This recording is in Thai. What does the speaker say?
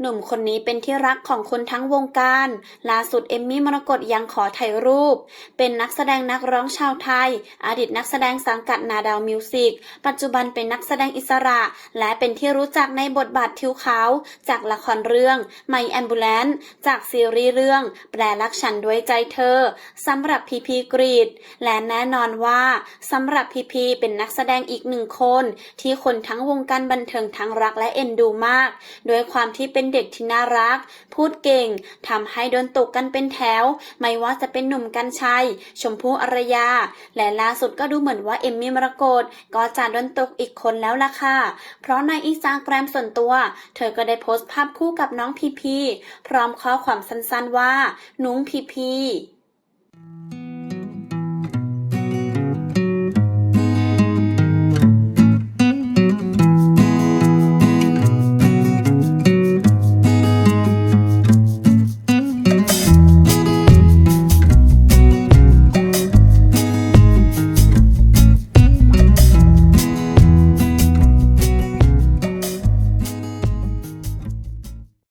หนุ่มคนนี้เป็นที่รักของคนทั้งวงการ ล่าสุดเอมมี่มรกตยังขอถ่ายรูป เป็นนักแสดงนักร้องชาวไทย อดีตนักแสดงสังกัดนาดาวมิวสิก ปัจจุบันเป็นนักแสดงอิสระ และเป็นที่รู้จักในบทบาททิวเขา จากละครเรื่องไมแอมบูเลนจากซีรีส์เรื่อง แปลรักฉันด้วยใจเธอ สำหรับพีพีกรีด และแน่นอนว่าสำหรับพีพีเป็นนักแสดงอีกหนึ่งคน ที่คนทั้งวงการบันเทิงทั้งรักและเอ็นดูมาก ด้วยความที่เป็นเด็กที่น่ารัก พูดเก่งทำให้โดนตกกันเป็นแถว ไม่ว่าจะเป็นหนุ่มกัญชัย ชมพู่อารยา และล่าสุดก็ดูเหมือนว่าเอมมี่มรกตก็จะโดนตกอีกคนแล้วล่ะค่ะ เพราะในอินสตาแกรมส่วนตัว เธอก็ได้โพสต์ภาพคู่กับน้องพีพีพร้อมข้อความสั้นๆว่า นุ้งพีพี